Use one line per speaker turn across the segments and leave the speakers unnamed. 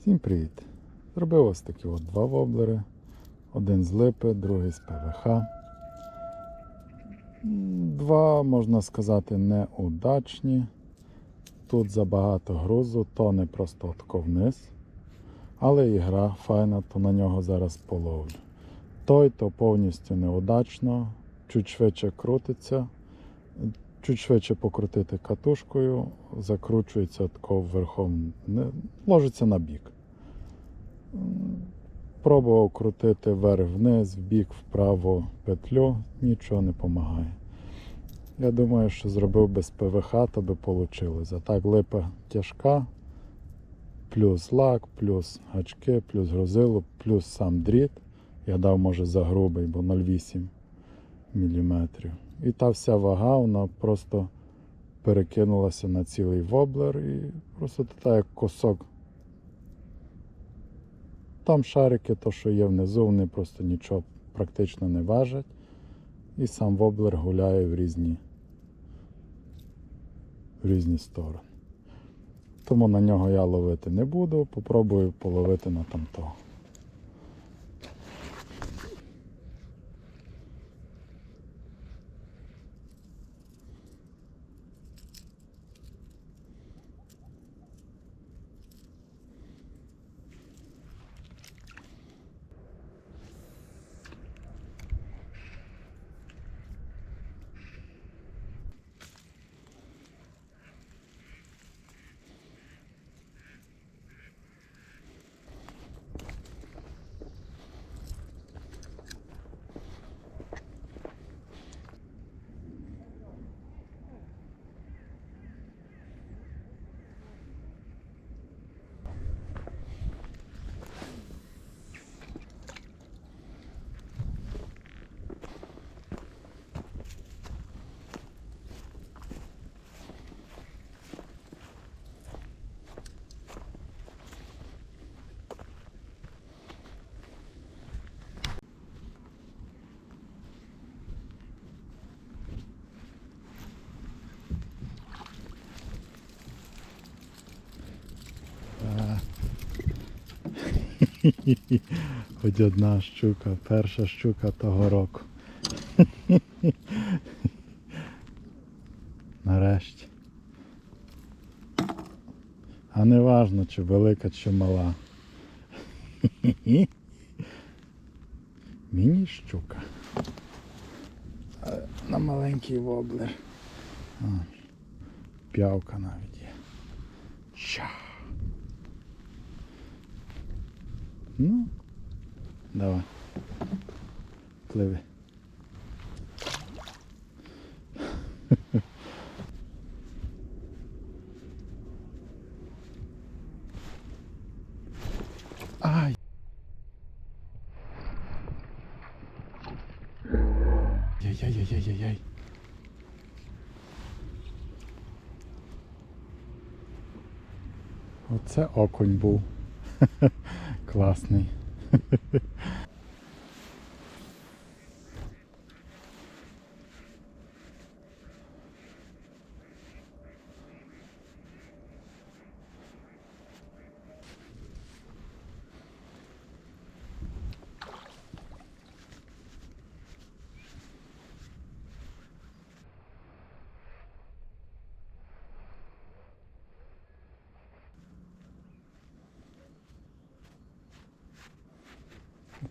Всім привіт! Зробив ось такі от два воблери. Один з липи, другий з ПВХ. Два, можна сказати, неудачні. Тут забагато грузу, тоне просто отко вниз. Але ігра файна, то на нього зараз половлю. Той то повністю неудачно, чуть швидше крутиться, чуть швидше покрутити катушкою, закручується тако верхом, не, ложиться на бік. Пробував крутити вверх-вниз, вбік, вправо петлю, нічого не допомагає. Я думаю, що зробив без ПВХ, то би вийшло. А так липа тяжка, плюс лак, плюс гачки, плюс грузило, плюс сам дріт. Я дав, може, за грубий, бо 0,8 мм. І та вся вага, вона просто перекинулася на цілий воблер і просто така як косок. Там шарики, то що є внизу, вони просто нічого практично не важать. І сам воблер гуляє в різні, в різні сторони. Тому на нього я ловити не буду, попробую половити на тамтого. Хоч одна щука, перша щука того року. Нарешті. А не важно, чи велика, чи мала. Міні щука. На маленький воблер. П'явка навіть є. Ща. Ну, давай. Пливи. Ай. Яй-яй-яй-яй-яй. Оце окунь був. Класний.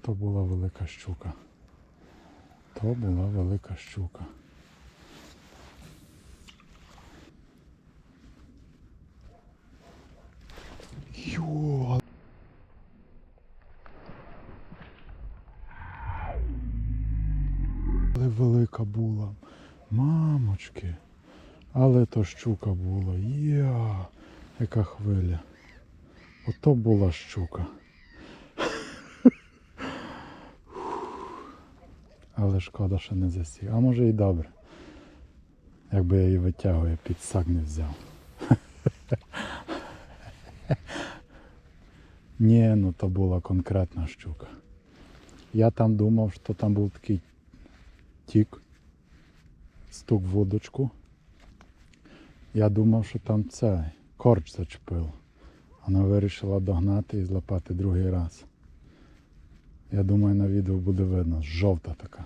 То була велика щука. То була велика щука. Йо. Але велика була. Мамочки. Але то щука була. Я, яка хвиля. Ото була щука. Але шкода, що не засів. А може і добре. Якби я її витягую, під сак не взяв. Ні, ну то була конкретна щука. Я там думав, що там був такий тік, стук в вудочку. Я думав, що там це корч зачепив. Вона вирішила догнати і злапати другий раз. Я думаю, на відео буде видно. Жовта така.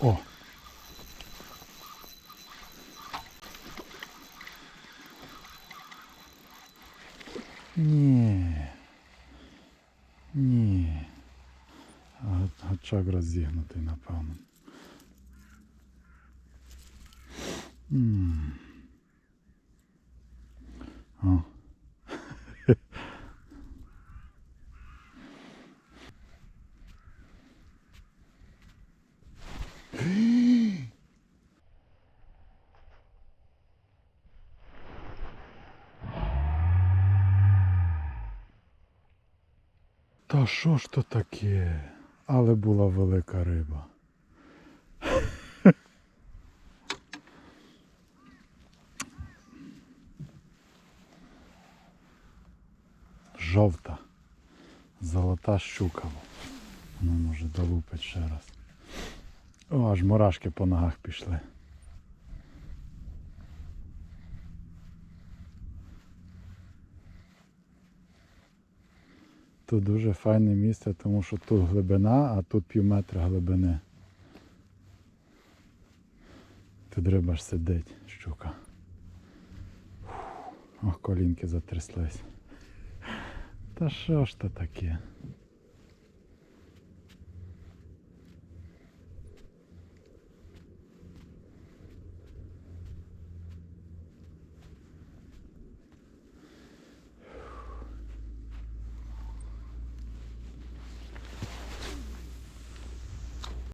О! Ні. Ні. А, Гачок розігнутий, напевно. М. О. Та що ж то таке? Але була велика риба. Жовта. Золота щука. Ну, може, долупить ще раз. О, аж мурашки по ногах пішли. Тут дуже файне місце, тому що тут глибина, а тут пів метра глибини. Тут риба ж сидить, щука. Ох, колінки затряслись. Та що ж то таке?